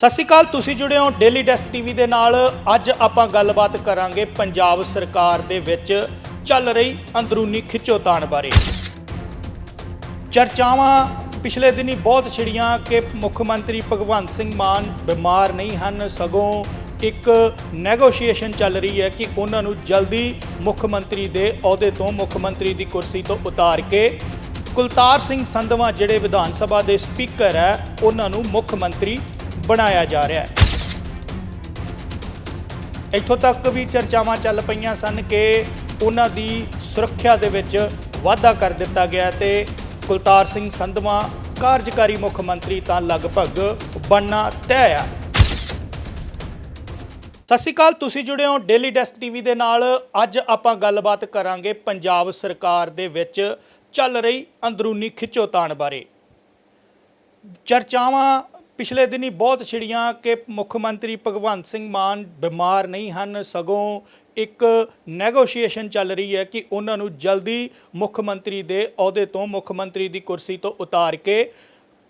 ਸਤਿ ਸ਼੍ਰੀ ਅਕਾਲ, ਤੁਸੀਂ ਜੁੜੇ ਹੋ ਡੇਲੀ ਡੈਸਕ ਟੀਵੀ ਦੇ ਨਾਲ। ਅੱਜ ਆਪਾਂ ਗੱਲਬਾਤ ਕਰਾਂਗੇ ਪੰਜਾਬ ਸਰਕਾਰ ਦੇ ਵਿੱਚ ਚੱਲ ਰਹੀ ਅੰਦਰੂਨੀ ਖਿੱਚੋਤਾਣ ਬਾਰੇ। ਚਰਚਾਵਾਂ ਪਿਛਲੇ ਦਿਨੀ ਬਹੁਤ ਛਿੜੀਆਂ ਕਿ ਮੁੱਖ ਮੰਤਰੀ ਭਗਵੰਤ ਸਿੰਘ ਮਾਨ ਬਿਮਾਰ ਨਹੀਂ ਹਨ। ਸਗੋਂ ਇੱਕ ਨੈਗੋਸ਼ੀਏਸ਼ਨ ਚੱਲ ਰਹੀ ਹੈ ਕਿ ਉਹਨਾਂ ਨੂੰ ਜਲਦੀ ਮੁੱਖ ਮੰਤਰੀ ਦੇ ਅਹੁਦੇ ਤੋਂ, ਮੁੱਖ ਮੰਤਰੀ ਦੀ ਕੁਰਸੀ ਤੋਂ ਉਤਾਰ ਕੇ ਕੁਲਤਾਰ ਸਿੰਘ ਸੰਧਵਾ, ਜਿਹੜੇ ਵਿਧਾਨ ਸਭਾ ਦੇ ਸਪੀਕਰ ਹੈ, ਉਹਨਾਂ ਨੂੰ ਮੁੱਖ ਮੰਤਰੀ ਬਣਾਇਆ ਜਾ ਰਿਹਾ ਹੈ। ਇੱਥੋਂ ਤੱਕ ਵੀ ਚਰਚਾਵਾਂ ਚੱਲ ਪਈਆਂ ਸਨ ਕਿ ਉਹਨਾਂ ਦੀ ਸੁਰੱਖਿਆ ਦੇ ਵਿੱਚ ਵਾਧਾ ਕਰ ਦਿੱਤਾ ਗਿਆ ਤੇ ਕੁਲਤਾਰ ਸਿੰਘ ਸੰਧਵਾ ਕਾਰਜਕਾਰੀ ਮੁੱਖ ਮੰਤਰੀ ਤਾਂ ਲਗਭਗ ਬਣਨਾ ਤੈਅ ਆ। ਸਤਿ ਸ਼੍ਰੀ ਅਕਾਲ, ਤੁਸੀਂ ਜੁੜੇ ਹੋ ਡੇਲੀ ਡੈਸਕ ਟੀਵੀ ਦੇ ਨਾਲ। ਅੱਜ ਆਪਾਂ ਗੱਲਬਾਤ ਕਰਾਂਗੇ ਪੰਜਾਬ ਸਰਕਾਰ ਦੇ ਵਿੱਚ ਚੱਲ ਰਹੀ ਅੰਦਰੂਨੀ ਖਿੱਚੋਤਾਣ ਬਾਰੇ। ਚਰਚਾਵਾਂ ਪਿਛਲੇ ਦਿਨੀ ਬਹੁਤ ਛਿੜੀਆਂ ਕਿ ਮੁੱਖ ਮੰਤਰੀ ਭਗਵੰਤ ਸਿੰਘ ਮਾਨ ਬਿਮਾਰ ਨਹੀਂ ਹਨ, ਸਗੋਂ ਇੱਕ ਨੈਗੋਸ਼ੀਏਸ਼ਨ ਚੱਲ ਰਹੀ ਹੈ ਕਿ ਉਹਨਾਂ ਨੂੰ ਜਲਦੀ ਮੁੱਖ ਮੰਤਰੀ ਦੇ ਅਹੁਦੇ ਤੋਂ, ਮੁੱਖ ਮੰਤਰੀ ਦੀ ਕੁਰਸੀ ਤੋਂ ਉਤਾਰ ਕੇ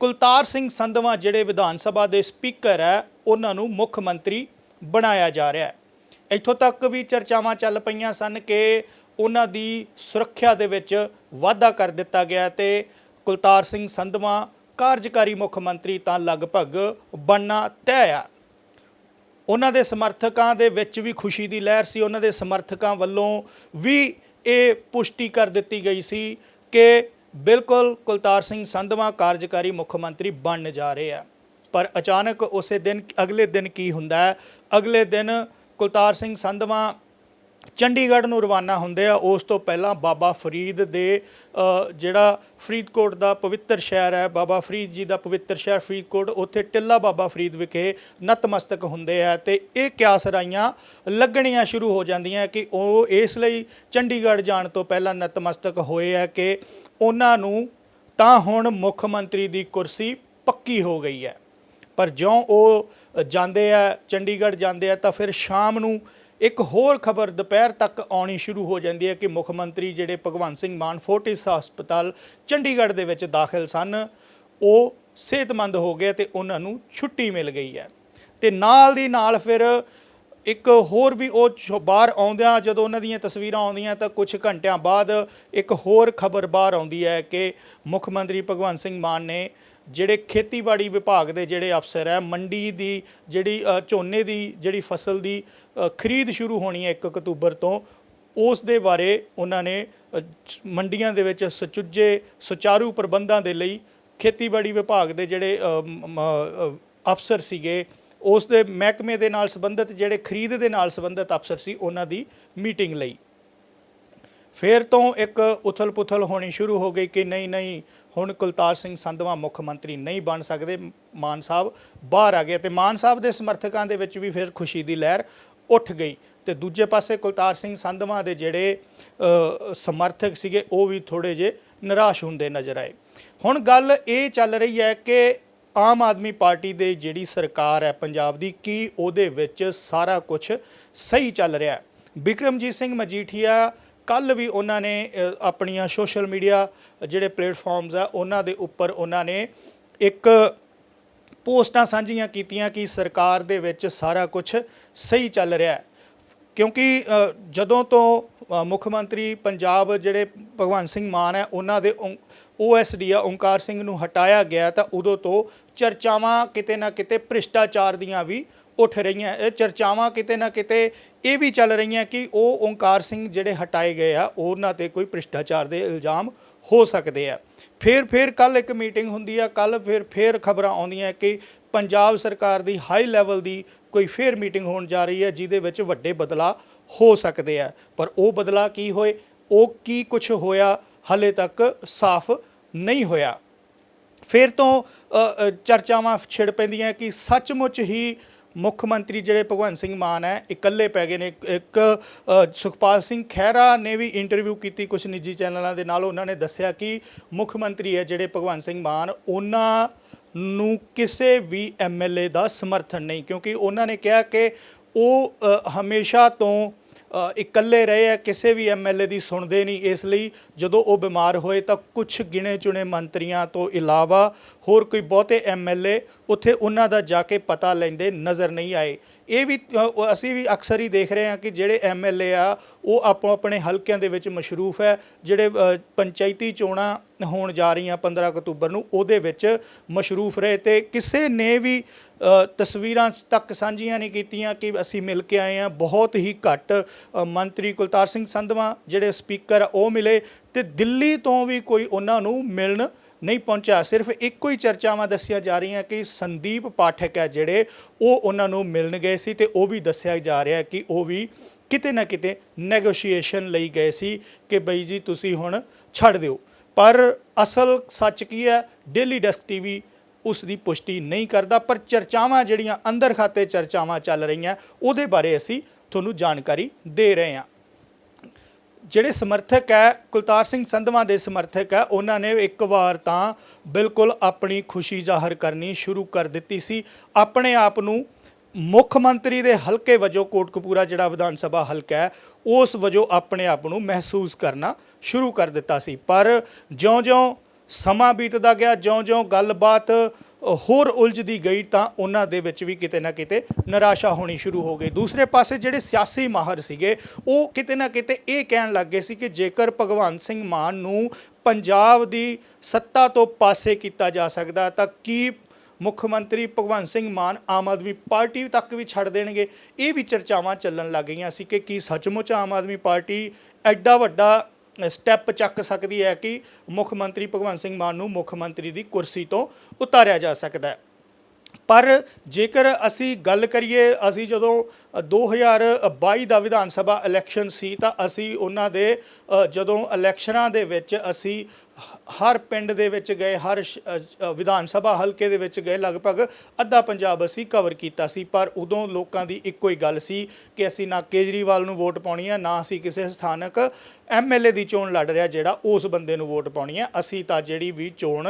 ਕੁਲਤਾਰ ਸਿੰਘ ਸੰਧਵਾ, ਜਿਹੜੇ ਵਿਧਾਨ ਸਭਾ ਦੇ ਸਪੀਕਰ ਹੈ, ਉਹਨਾਂ ਨੂੰ ਮੁੱਖ ਮੰਤਰੀ ਬਣਾਇਆ ਜਾ ਰਿਹਾ ਹੈ। ਇੱਥੋਂ ਤੱਕ ਵੀ ਚਰਚਾਵਾਂ ਚੱਲ ਪਈਆਂ ਸਨ ਕਿ ਉਹਨਾਂ ਦੀ ਸੁਰੱਖਿਆ ਦੇ ਵਿੱਚ ਵਾਧਾ ਕਰ ਦਿੱਤਾ ਗਿਆ ਤੇ ਕੁਲਤਾਰ ਸਿੰਘ ਸੰਧਵਾ ਕਾਰਜਕਾਰੀ ਮੁੱਖ ਮੰਤਰੀ ਤਾਂ ਲਗਭਗ ਬਣਨਾ ਤੈਅ ਆ। ਉਹਨਾਂ ਦੇ ਸਮਰਥਕਾਂ ਦੇ ਵਿੱਚ ਵੀ ਖੁਸ਼ੀ ਦੀ ਲਹਿਰ ਸੀ। ਉਹਨਾਂ ਦੇ ਸਮਰਥਕਾਂ ਵੱਲੋਂ ਵੀ ਇਹ ਪੁਸ਼ਟੀ ਕਰ ਦਿੱਤੀ ਗਈ ਸੀ ਕਿ ਬਿਲਕੁਲ ਕੁਲਤਾਰ ਸਿੰਘ ਸੰਧਵਾ ਕਾਰਜਕਾਰੀ ਮੁੱਖ ਮੰਤਰੀ ਬਣਨ ਜਾ ਰਹੇ ਆ। ਪਰ ਅਚਾਨਕ ਉਸੇ ਦਿਨ, ਅਗਲੇ ਦਿਨ ਕੀ ਹੁੰਦਾ ਹੈ? ਅਗਲੇ ਦਿਨ ਕੁਲਤਾਰ ਸਿੰਘ ਸੰਧਵਾ ਚੰਡੀਗੜ੍ਹ ਨੂੰ ਰਵਾਨਾ ਹੁੰਦੇ ਆ। ਉਸ ਤੋਂ ਪਹਿਲਾਂ ਬਾਬਾ ਫਰੀਦ ਦੇ ਜਿਹੜਾ ਫਰੀਦਕੋਟ ਦਾ ਪਵਿੱਤਰ ਸ਼ਹਿਰ ਹੈ, ਬਾਬਾ ਫਰੀਦ ਜੀ ਦਾ ਪਵਿੱਤਰ ਸ਼ਹਿਰ ਫਰੀਦਕੋਟ, ਉੱਥੇ ਟਿੱਲਾ ਬਾਬਾ ਫਰੀਦ ਵਿਖੇ ਨਤਮਸਤਕ ਹੁੰਦੇ ਆ ਤੇ ਇਹ ਕਿਆਸਰਾਈਆਂ ਲੱਗਣੀਆਂ ਸ਼ੁਰੂ ਹੋ ਜਾਂਦੀਆਂ ਕਿ ਉਹ ਇਸ ਲਈ ਚੰਡੀਗੜ੍ਹ ਜਾਣ ਤੋਂ ਪਹਿਲਾਂ ਨਤਮਸਤਕ ਹੋਏ ਆ ਕਿ ਉਹਨਾਂ ਨੂੰ ਤਾਂ ਹੁਣ ਮੁੱਖ ਮੰਤਰੀ ਦੀ ਕੁਰਸੀ ਪੱਕੀ ਹੋ ਗਈ ਹੈ। ਪਰ ਜਿਉਂ ਉਹ ਜਾਂਦੇ ਆ, ਚੰਡੀਗੜ੍ਹ ਜਾਂਦੇ ਆ ਤਾਂ ਫਿਰ ਸ਼ਾਮ ਨੂੰ ਇੱਕ ਹੋਰ ਖਬਰ ਦੁਪਹਿਰ ਤੱਕ ਆਉਣੀ ਸ਼ੁਰੂ ਹੋ ਜਾਂਦੀ ਹੈ ਕਿ ਮੁੱਖ ਮੰਤਰੀ ਜਿਹੜੇ ਭਗਵੰਤ ਸਿੰਘ ਮਾਨ ਫੋਰਟਿਸ ਹਸਪਤਾਲ ਚੰਡੀਗੜ੍ਹ ਦੇ ਵਿੱਚ ਦਾਖਲ ਸਨ, ਉਹ ਸਿਹਤਮੰਦ ਹੋ ਗਏ ਤੇ ਉਹਨਾਂ ਨੂੰ ਛੁੱਟੀ ਮਿਲ ਗਈ ਹੈ। ਤੇ ਨਾਲ ਦੀ ਨਾਲ ਫਿਰ ਇੱਕ ਹੋਰ ਵੀ ਉਹ ਬਾਹਰ ਆਉਂਦਿਆਂ ਜਦੋਂ ਉਹਨਾਂ ਦੀਆਂ ਤਸਵੀਰਾਂ ਆਉਂਦੀਆਂ ਤਾਂ ਕੁਝ ਘੰਟਿਆਂ ਬਾਅਦ ਇੱਕ ਹੋਰ ਖਬਰ ਬਾਹਰ ਆਉਂਦੀ ਹੈ ਕਿ ਮੁੱਖ ਮੰਤਰੀ ਭਗਵੰਤ ਸਿੰਘ ਮਾਨ ਨੇ ਜਿਹੜੇ ਖੇਤੀਬਾੜੀ ਵਿਭਾਗ ਦੇ ਜਿਹੜੇ ਅਫਸਰ ਹੈ, ਮੰਡੀ ਦੀ ਜਿਹੜੀ ਝੋਨੇ ਦੀ ਜਿਹੜੀ ਫਸਲ ਦੀ ਖਰੀਦ ਸ਼ੁਰੂ ਹੋਣੀ ਹੈ 1 ਅਕਤੂਬਰ ਤੋਂ, ਉਸ ਦੇ ਬਾਰੇ ਉਹਨਾਂ ਨੇ ਮੰਡੀਆਂ ਦੇ ਵਿੱਚ ਸੁਚੱਜੇ, ਸੁਚਾਰੂ ਪ੍ਰਬੰਧਾਂ ਦੇ ਲਈ ਖੇਤੀਬਾੜੀ ਵਿਭਾਗ ਦੇ ਜਿਹੜੇ ਅਫਸਰ ਸੀਗੇ, ਉਸ ਦੇ ਮਹਿਕਮੇ ਦੇ ਨਾਲ ਸੰਬੰਧਿਤ, ਜਿਹੜੇ ਖਰੀਦ ਦੇ ਨਾਲ ਸੰਬੰਧਿਤ ਅਫਸਰ ਸੀ, ਉਹਨਾਂ ਦੀ ਮੀਟਿੰਗ ਲਈ। ਫਿਰ ਤੋਂ ਇੱਕ ਉਥਲ-ਪੁਥਲ ਹੋਣੀ ਸ਼ੁਰੂ ਹੋ ਗਈ ਕਿ ਨਹੀਂ ਨਹੀਂ, ਹੁਣ ਕੁਲਤਾਰ ਸਿੰਘ ਸੰਧਵਾ ਮੁੱਖ ਮੰਤਰੀ ਨਹੀਂ ਬਣ ਸਕਦੇ। ਮਾਨ ਸਾਹਿਬ ਬਾਹਰ ਆ ਗਏ ਤੇ ਮਾਨ ਸਾਹਿਬ ਦੇ ਸਮਰਥਕਾਂ ਦੇ ਵਿੱਚ ਵੀ ਫਿਰ ਖੁਸ਼ੀ ਦੀ ਲਹਿਰ ਉੱਠ ਗਈ ਤੇ ਦੂਜੇ ਪਾਸੇ ਕੁਲਤਾਰ ਸਿੰਘ ਸੰਧਵਾ ਦੇ ਜਿਹੜੇ ਸਮਰਥਕ ਸੀਗੇ, ਉਹ ਵੀ ਥੋੜੇ ਜੇ ਨਿਰਾਸ਼ ਹੁੰਦੇ ਨਜ਼ਰ ਆਏ। ਹੁਣ ਗੱਲ ਇਹ ਚੱਲ ਰਹੀ ਹੈ ਕਿ ਆਮ ਆਦਮੀ ਪਾਰਟੀ ਦੇ ਜਿਹੜੀ ਸਰਕਾਰ ਹੈ ਪੰਜਾਬ ਦੀ, ਕੀ ਉਹਦੇ ਵਿੱਚ ਸਾਰਾ ਕੁਝ ਸਹੀ ਚੱਲ ਰਿਹਾ ਹੈ? ਬਿਕਰਮਜੀਤ ਸਿੰਘ ਮਜੀਠੀਆ ਕੱਲ ਵੀ ਉਹਨਾਂ ਨੇ ਆਪਣੀਆਂ ਸੋਸ਼ਲ ਮੀਡੀਆ ਜਿਹੜੇ ਪਲੇਟਫਾਰਮਸ ਆ, ਉਹਨਾਂ ਦੇ ਉੱਪਰ ਉਹਨਾਂ ਨੇ ਇੱਕ ਪੋਸਟਾਂ ਸਾਂਝੀਆਂ ਕੀਤੀਆਂ ਕਿ ਸਰਕਾਰ ਦੇ ਵਿੱਚ ਸਾਰਾ ਕੁਝ ਸਹੀ ਚੱਲ ਰਿਹਾ ਹੈ। ਕਿਉਂਕਿ ਜਦੋਂ ਤੋਂ ਮੁੱਖ ਮੰਤਰੀ ਪੰਜਾਬ ਜਿਹੜੇ ਭਗਵੰਤ ਸਿੰਘ ਮਾਨ ਹੈ, ਉਹਨਾਂ ਦੇ ਓਐਸਡੀ ਆ, ਓਂਕਾਰ ਸਿੰਘ ਨੂੰ ਹਟਾਇਆ ਗਿਆ ਤਾਂ ਉਦੋਂ ਤੋਂ ਚਰਚਾਵਾਂ ਕਿਤੇ ਨਾ ਕਿਤੇ ਭ੍ਰਿਸ਼ਟਾਚਾਰ ਦੀਆਂ ਵੀ ਉੱਠ ਰਹੀਆਂ, ਇਹ ਚਰਚਾਵਾਂ ਕਿਤੇ ਨਾ ਕਿਤੇ ਇਹ ਵੀ ਚੱਲ ਰਹੀਆਂ ਕਿ ਉਹ ਓਂਕਾਰ ਸਿੰਘ ਜਿਹੜੇ ਹਟਾਏ ਗਏ ਆ, ਉਹਨਾਂ ਤੇ ਕੋਈ ਭ੍ਰਿਸ਼ਟਾਚਾਰ ਦੇ ਇਲਜ਼ਾਮ ਹੋ ਸਕਦੇ ਆ। ਫਿਰ ਫਿਰ ਕੱਲ ਇੱਕ ਮੀਟਿੰਗ ਹੁੰਦੀ ਆ ਕੱਲ ਫਿਰ ਫਿਰ ਖਬਰਾਂ ਆਉਂਦੀਆਂ ਕਿ ਪੰਜਾਬ ਸਰਕਾਰ ਦੀ ਹਾਈ ਲੈਵਲ ਦੀ ਕੋਈ ਫਿਰ ਮੀਟਿੰਗ ਹੋਣ ਜਾ ਰਹੀ ਹੈ, ਜਿਹਦੇ ਵਿੱਚ ਵੱਡੇ ਬਦਲਾਅ ਹੋ ਸਕਦੇ ਆ। ਪਰ ਉਹ ਬਦਲਾਅ ਕੀ ਹੋਏ, ਉਹ ਕੀ ਕੁਝ ਹੋਇਆ, ਹਲੇ ਤੱਕ ਸਾਫ਼ ਨਹੀਂ ਹੋਇਆ। ਫਿਰ ਤੋਂ ਚਰਚਾਵਾਂ ਛਿੜ ਪੈਂਦੀਆਂ ਕਿ ਸੱਚਮੁੱਚ ਹੀ ਮੁੱਖ ਮੰਤਰੀ ਜਿਹੜੇ ਭਗਵੰਤ ਸਿੰਘ ਮਾਨ ਹੈ, ਇਕੱਲੇ ਪੈ ਗਏ ਨੇ। ਇੱਕ- ਸੁਖਪਾਲ ਸਿੰਘ ਖਹਿਰਾ ਨੇ ਵੀ ਇੰਟਰਵਿਊ ਕੀਤੀ ਕੁਝ ਨਿੱਜੀ ਚੈਨਲਾਂ ਦੇ ਨਾਲ। ਉਹਨਾਂ ਨੇ ਦੱਸਿਆ ਕਿ ਮੁੱਖ ਮੰਤਰੀ ਹੈ ਜਿਹੜੇ ਭਗਵੰਤ ਸਿੰਘ ਮਾਨ, ਉਹਨਾਂ ਨੂੰ ਕਿਸੇ ਵੀ ਐਮਐਲਏ ਦਾ ਸਮਰਥਨ ਨਹੀਂ, ਕਿਉਂਕਿ ਉਹਨਾਂ ਨੇ ਕਿਹਾ ਕਿ ਉਹ ਹਮੇਸ਼ਾ ਤੋਂ ਇਕੱਲੇ ਰਹੇ ਆ, ਕਿਸੇ ਵੀ ਐਮਐਲਏ ਦੀ ਸੁਣਦੇ ਨਹੀਂ। ਇਸ ਲਈ ਜਦੋਂ ਉਹ ਬਿਮਾਰ ਹੋਏ ਤਾਂ ਕੁਝ ਗਿਣੇ ਚੁਣੇ ਮੰਤਰੀਆਂ ਤੋਂ ਇਲਾਵਾ ਹੋਰ ਕੋਈ ਬਹੁਤੇ ਐਮਐਲਏ ਉੱਥੇ ਉਹਨਾਂ ਦਾ ਜਾ ਕੇ ਪਤਾ ਲੈਂਦੇ ਨਜ਼ਰ ਨਹੀਂ ਆਏ। ਇਹ ਵੀ ਅਸੀਂ ਵੀ ਅਕਸਰ ਹੀ ਦੇਖ ਰਹੇ ਹਾਂ ਕਿ ਜਿਹੜੇ ਐਮਐਲਏ ਆ, ਉਹ ਆਪੋ ਆਪਣੇ ਹਲਕਿਆਂ ਦੇ ਵਿੱਚ ਮਸ਼ਰੂਫ ਹੈ, ਜਿਹੜੇ ਪੰਚਾਇਤੀ ਚੋਣਾਂ ਹੋਣ ਜਾ ਰਹੀਆਂ 15 ਅਕਤੂਬਰ ਨੂੰ, ਉਹਦੇ ਵਿੱਚ ਮਸ਼ਰੂਫ ਰਹੇ ਤੇ ਕਿਸੇ ਨੇ ਵੀ ਤਸਵੀਰਾਂ ਤੱਕ ਸਾਂਝੀਆਂ ਨਹੀਂ ਕੀਤੀਆਂ ਕਿ ਅਸੀਂ ਮਿਲ ਕੇ ਆਏ ਹਾਂ। ਬਹੁਤ ਹੀ ਘੱਟ ਮੰਤਰੀ ਕੁਲਤਾਰ ਸਿੰਘ ਸੰਧਵਾ ਜਿਹੜੇ ਸਪੀਕਰ ਉਹ ਮਿਲੇ ਤੇ ਦਿੱਲੀ ਤੋਂ ਵੀ ਕੋਈ ਉਹਨਾਂ ਨੂੰ ਮਿਲਣ ਨਹੀਂ ਪਹੁੰਚਿਆ। ਸਿਰਫ ਇੱਕੋ ਹੀ ਚਰਚਾਵਾਂ ਦੱਸੀਆਂ ਜਾ ਰਹੀਆਂ ਕਿ ਸੰਦੀਪ ਪਾਠਕ ਹੈ ਜਿਹੜੇ, ਉਹ ਉਹਨਾਂ ਨੂੰ ਮਿਲਣ ਗਏ ਸੀ ਤੇ ਉਹ ਵੀ ਦੱਸਿਆ ਜਾ ਰਿਹਾ ਕਿ ਉਹ ਵੀ ਕਿਤੇ ਨਾ ਕਿਤੇ ਨੈਗੋਸ਼ੀਏਸ਼ਨ ਲਈ ਗਏ ਸੀ ਕਿ ਬਈ ਜੀ ਤੁਸੀਂ ਹੁਣ ਛੱਡ ਦਿਓ। ਪਰ ਅਸਲ ਸੱਚ ਕੀ ਹੈ? ਡੇਲੀ ਡੈਸਕ ਟੀਵੀ ਉਸ ਦੀ ਪੁਸ਼ਟੀ ਨਹੀਂ ਕਰਦਾ, ਪਰ ਚਰਚਾਵਾਂ ਜਿਹੜੀਆਂ ਅੰਦਰ ਖਾਤੇ ਚਰਚਾਵਾਂ ਚੱਲ ਰਹੀਆਂ, ਉਹਦੇ ਬਾਰੇ ਅਸੀਂ ਤੁਹਾਨੂੰ ਜਾਣਕਾਰੀ ਦੇ ਰਹੇ ਹਾਂ। ਜਿਹੜੇ ਸਮਰਥਕ ਹੈ, ਕੁਲਤਾਰ ਸਿੰਘ ਸੰਧਵਾਂ ਦੇ ਸਮਰਥਕ ਹੈ, ਉਹਨਾਂ ਨੇ ਇੱਕ ਵਾਰ ਤਾਂ ਬਿਲਕੁਲ ਆਪਣੀ ਖੁਸ਼ੀ ਜ਼ਾਹਰ ਕਰਨੀ ਸ਼ੁਰੂ ਕਰ ਦਿੱਤੀ ਸੀ। ਆਪਣੇ ਆਪ ਨੂੰ ਮੁੱਖ ਮੰਤਰੀ ਦੇ ਹਲਕੇ ਵਜੋਂ ਕੋਟਕਪੂਰਾ ਜਿਹੜਾ ਵਿਧਾਨ ਸਭਾ ਹਲਕਾ ਹੈ, ਉਸ ਵਜੋਂ ਆਪਣੇ ਆਪ ਨੂੰ ਮਹਿਸੂਸ ਕਰਨਾ ਸ਼ੁਰੂ ਕਰ ਦਿੱਤਾ ਸੀ। ਪਰ ਜਿਉਂ-ਜਿਉਂ ਸਮਾਂ ਬੀਤਦਾ ਗਿਆ, ਜਿਉਂ-ਜਿਉਂ ਗੱਲਬਾਤ ਹੋਰ ਉਲਝਦੀ ਗਈ, ਤਾਂ ਉਹਨਾਂ ਦੇ ਵਿੱਚ ਵੀ ਕਿਤੇ ਨਾ ਕਿਤੇ ਨਿਰਾਸ਼ਾ ਹੋਣੀ ਸ਼ੁਰੂ ਹੋ ਗਈ। ਦੂਸਰੇ ਪਾਸੇ ਜਿਹੜੇ ਸਿਆਸੀ ਮਾਹਰ ਸੀਗੇ, ਉਹ ਕਿਤੇ ਨਾ ਕਿਤੇ ਇਹ ਕਹਿਣ ਲੱਗ ਗਏ ਸੀ ਕਿ ਜੇਕਰ ਭਗਵੰਤ ਸਿੰਘ ਮਾਨ ਨੂੰ ਪੰਜਾਬ ਦੀ ਸੱਤਾ ਤੋਂ ਪਾਸੇ ਕੀਤਾ ਜਾ ਸਕਦਾ, ਤਾਂ ਕੀ ਮੁੱਖ ਮੰਤਰੀ ਭਗਵੰਤ ਸਿੰਘ ਮਾਨ ਆਮ ਆਦਮੀ ਪਾਰਟੀ ਤੱਕ ਵੀ ਛੱਡ ਦੇਣਗੇ? ਇਹ ਵੀ ਚਰਚਾਵਾਂ ਚੱਲਣ ਲੱਗ ਗਈਆਂ ਸੀ ਕਿ ਕੀ ਸੱਚਮੁੱਚ ਆਮ ਆਦਮੀ ਪਾਰਟੀ ਐਡਾ ਵੱਡਾ ਸਟੈਪ ਚੱਕ ਸਕਦੀ ਹੈ ਕਿ ਮੁੱਖ ਮੰਤਰੀ ਭਗਵੰਤ ਸਿੰਘ ਮਾਨ ਨੂੰ ਮੁੱਖ ਮੰਤਰੀ ਦੀ ਕੁਰਸੀ ਤੋਂ ਉਤਾਰਿਆ ਜਾ ਸਕਦਾ ਹੈ। ਪਰ ਜੇਕਰ ਅਸੀਂ ਗੱਲ ਕਰੀਏ ਅਸੀਂ ਜਦੋਂ ਅ, 2022 ਦਾ ਵਿਧਾਨ ਸਭਾ ਇਲੈਕਸ਼ਨ ਸੀ ਤਾਂ ਅਸੀਂ ਉਹਨਾਂ ਦੇ ਜਦੋਂ ਇਲੈਕਸ਼ਨਾਂ ਦੇ ਵਿੱਚ ਅਸੀਂ ਹ- ਹਰ ਪਿੰਡ ਦੇ ਵਿੱਚ ਗਏ ਹਰ ਸ਼- ਵਿਧਾਨ ਸਭਾ ਹਲਕੇ ਦੇ ਵਿੱਚ ਗਏ ਲਗਭਗ ਅੱਧਾ ਪੰਜਾਬ ਅਸੀਂ ਕਵਰ ਕੀਤਾ ਸੀ। ਪਰ ਉਦੋਂ ਲੋਕਾਂ ਦੀ ਇੱਕੋ ਹੀ ਗੱਲ ਸੀ ਕਿ ਅਸੀਂ ਨਾ ਕੇਜਰੀਵਾਲ ਨੂੰ ਵੋਟ ਪਾਉਣੀ ਹੈ ਨਾ ਅਸੀਂ ਕਿਸੇ ਸਥਾਨਕ ਐਮਐਲਏ ਦੀ ਚੋਣ ਲੜ ਰਿਹਾ ਜਿਹੜਾ ਉਸ ਬੰਦੇ ਨੂੰ ਵੋਟ ਪਾਉਣੀ ਹੈ ਅਸੀਂ ਤਾਂ ਜਿਹੜੀ ਵੀ ਚੋਣ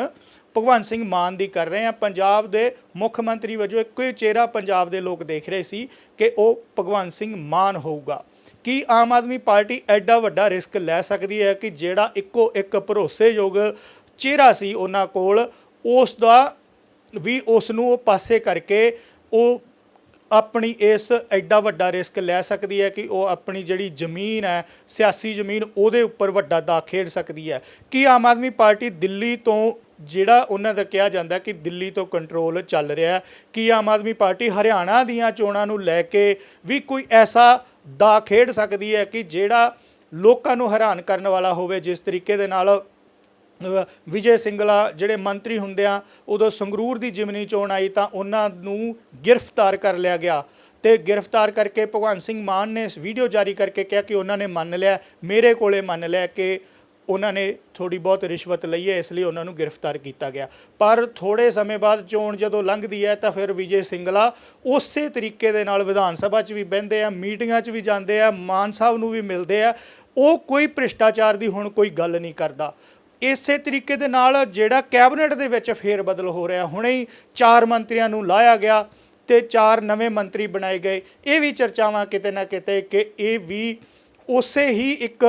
ਭਗਵੰਤ ਸਿੰਘ ਮਾਨ ਦੀ ਕਰ ਰਹੇ ਹਾਂ। ਪੰਜਾਬ ਦੇ ਮੁੱਖ ਮੰਤਰੀ ਵਜੋਂ ਇੱਕੋ ਹੀ ਚਿਹਰਾ ਪੰਜਾਬ ਦੇ ਲੋਕ ਦੇਖ ਰਹੇ ਸੀ ਕਿ ਉਹ ਭਗਵੰਤ ਸਿੰਘ ਮਾਨ ਹੋਊਗਾ। ਕੀ ਆਮ ਆਦਮੀ ਪਾਰਟੀ ਐਡਾ ਵੱਡਾ ਰਿਸਕ ਲੈ ਸਕਦੀ ਹੈ ਕਿ ਜਿਹੜਾ ਇੱਕੋ ਇੱਕ ਭਰੋਸੇਯੋਗ ਚਿਹਰਾ ਸੀ ਉਹਨਾਂ ਕੋਲ, ਉਸ ਦਾ ਵੀ ਉਸ ਨੂੰ ਉਹ ਪਾਸੇ ਕਰਕੇ ਉਹ ਆਪਣੀ ਇਸ ਐਡਾ ਵੱਡਾ ਰਿਸਕ ਲੈ ਸਕਦੀ ਹੈ ਕਿ ਉਹ ਆਪਣੀ ਜਿਹੜੀ ਜ਼ਮੀਨ ਹੈ, ਸਿਆਸੀ ਜ਼ਮੀਨ, ਉਹਦੇ ਉੱਪਰ ਵੱਡਾ ਦਾ ਖੇਡ ਸਕਦੀ ਹੈ। ਕੀ ਆਮ ਆਦਮੀ ਪਾਰਟੀ ਦਿੱਲੀ ਤੋਂ, ਜਿਹੜਾ ਉਹਨਾਂ ਦਾ ਕਿਹਾ ਜਾਂਦਾ ਕਿ ਦਿੱਲੀ ਤੋਂ ਕੰਟਰੋਲ ਚੱਲ ਰਿਹਾ ਕੀ ਆਮ ਆਦਮੀ ਪਾਰਟੀ ਹਰਿਆਣਾ ਦੀਆਂ ਚੋਣਾਂ ਨੂੰ ਲੈ ਕੇ ਵੀ ਕੋਈ ਐਸਾ ਦਾ ਖੇਡ ਸਕਦੀ ਹੈ ਕਿ ਜਿਹੜਾ ਲੋਕਾਂ ਨੂੰ ਹੈਰਾਨ ਕਰਨ ਵਾਲਾ ਹੋਵੇ, ਜਿਸ ਤਰੀਕੇ ਦੇ ਨਾਲ ਵਿਜੇ ਸਿੰਗਲਾ ਜਿਹੜੇ ਮੰਤਰੀ ਹੁੰਦਿਆਂ ਉਦੋਂ ਸੰਗਰੂਰ ਦੀ ਜਿਮਨੀ ਚੋਣ ਆਈ ਤਾਂ ਉਹਨਾਂ ਨੂੰ ਗ੍ਰਿਫਤਾਰ ਕਰ ਲਿਆ ਗਿਆ। ਤੇ ਗ੍ਰਿਫਤਾਰ ਕਰਕੇ ਭਗਵੰਤ ਸਿੰਘ ਮਾਨ ਨੇ ਵੀਡੀਓ ਜਾਰੀ ਕਰਕੇ ਕਿਹਾ ਕਿ ਉਹਨਾਂ ਨੇ ਮੰਨ ਲਿਆ, ਮੇਰੇ ਕੋਲੇ ਮੰਨ ਲਿਆ ਕਿ ਉਹਨਾਂ ਨੇ ਥੋੜੀ ਬਹੁਤ ਰਿਸ਼ਵਤ ਲਈ ਹੈ, ਇਸ ਲਈ ਉਹਨਾਂ ਨੂੰ ਗ੍ਰਿਫਤਾਰ ਕੀਤਾ ਗਿਆ। ਪਰ ਥੋੜੇ ਸਮੇਂ ਬਾਅਦ ਚੋਣ ਜਦੋਂ ਲੰਘਦੀ ਹੈ ਤਾਂ ਫਿਰ ਵਿਜੇ ਸਿੰਗਲਾ ਉਸੇ ਤਰੀਕੇ ਦੇ ਨਾਲ ਵਿਧਾਨ ਸਭਾ 'ਚ ਵੀ ਬਹਿੰਦੇ ਆ, ਮੀਟਿੰਗਾਂ 'ਚ ਵੀ ਜਾਂਦੇ ਆ, ਮਾਨ ਸਾਹਿਬ ਨੂੰ ਵੀ ਮਿਲਦੇ ਆ। ਉਹ ਕੋਈ ਭ੍ਰਿਸ਼ਟਾਚਾਰ ਦੀ ਹੁਣ ਕੋਈ ਗੱਲ ਨਹੀਂ ਕਰਦਾ। ਇਸੇ ਤਰੀਕੇ ਦੇ ਨਾਲ ਜਿਹੜਾ ਕੈਬਨਿਟ ਦੇ ਵਿੱਚ ਫੇਰ ਬਦਲ ਹੋ ਰਿਹਾ, ਹੁਣੇ ਹੀ ਚਾਰ ਮੰਤਰੀਆਂ ਨੂੰ ਲਾਇਆ ਗਿਆ ਤੇ ਚਾਰ ਨਵੇਂ ਮੰਤਰੀ ਬਣਾਏ ਗਏ। ਇਹ ਵੀ ਚਰਚਾਵਾਂ ਕਿਤੇ ਨਾ ਕਿਤੇ ਕਿ ਇਹ ਵੀ ਉਸੇ ਹੀ ਇੱਕ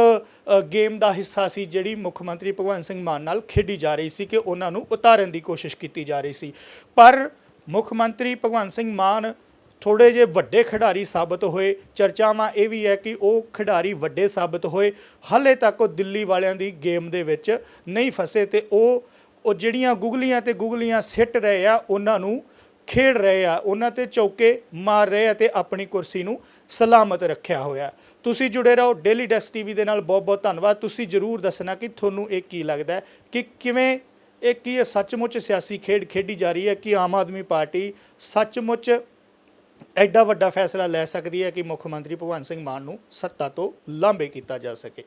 ਗੇਮ ਦਾ ਹਿੱਸਾ ਸੀ ਜਿਹੜੀ ਮੁੱਖ ਮੰਤਰੀ ਭਗਵੰਤ ਸਿੰਘ ਮਾਨ ਨਾਲ ਖੇਡੀ ਜਾ ਰਹੀ ਸੀ ਕਿ ਉਹਨਾਂ ਨੂੰ ਉਤਾਰਨ ਦੀ ਕੋਸ਼ਿਸ਼ ਕੀਤੀ ਜਾ ਰਹੀ ਸੀ। ਪਰ ਮੁੱਖ ਮੰਤਰੀ ਭਗਵੰਤ ਸਿੰਘ ਮਾਨ ਥੋੜੇ ਜਿਹੇ ਵੱਡੇ ਖਿਡਾਰੀ ਸਾਬਤ ਹੋਏ। ਚਰਚਾਵਾਂ ਇਹ ਵੀ ਹੈ ਕਿ ਉਹ ਖਿਡਾਰੀ ਵੱਡੇ ਸਾਬਤ ਹੋਏ। ਹਾਲੇ ਤੱਕ ਉਹ ਦਿੱਲੀ ਵਾਲਿਆਂ ਦੀ ਗੇਮ ਦੇ ਵਿੱਚ ਨਹੀਂ ਫਸੇ ਤੇ ਉਹ ਉਹ ਜਿਹੜੀਆਂ ਗੁਗਲੀਆਂ ਤੇ ਗੁਗਲੀਆਂ ਸਿੱਟ ਰਹੇ ਆ, ਉਹਨਾਂ ਨੂੰ ਖੇਡ ਰਹੇ ਆ। ਉਹਨਾਂ ਤੇ ਚੌਕੇ ਮਾਰ ਰਹੇ ਆ ਤੇ ਆਪਣੀ ਕੁਰਸੀ ਨੂੰ ਸਲਾਮਤ ਰੱਖਿਆ ਹੋਇਆ। ਤੁਸੀਂ ਜੁੜੇ ਰਹੋ ਡੇਲੀ ਡੈਸ ਟੀਵੀ ਦੇ ਨਾਲ। ਬਹੁਤ ਬਹੁਤ ਧੰਨਵਾਦ। ਤੁਸੀਂ ਜਰੂਰ ਦੱਸਣਾ ਕਿ ਤੁਹਾਨੂੰ ਇਹ ਕੀ ਲੱਗਦਾ ਕਿ ਕਿਵੇਂ, ਇਹ ਕੀ ਇਹ ਸੱਚਮੁੱਚ ਸਿਆਸੀ ਖੇਡ ਖੇਡੀ ਜਾ ਰਹੀ ਹੈ ਕਿ ਆਮ ਆਦਮੀ ਪਾਰਟੀ ਸੱਚਮੁੱਚ ਐਡਾ ਵੱਡਾ ਫੈਸਲਾ ਲੈ ਸਕਦੀ ਹੈ ਕਿ ਮੁੱਖ ਮੰਤਰੀ ਭਗਵੰਤ ਸਿੰਘ ਮਾਨ ਨੂੰ ਸੱਤਾ ਤੋਂ ਲਾਂਭੇ ਕੀਤਾ ਜਾ ਸਕੇ।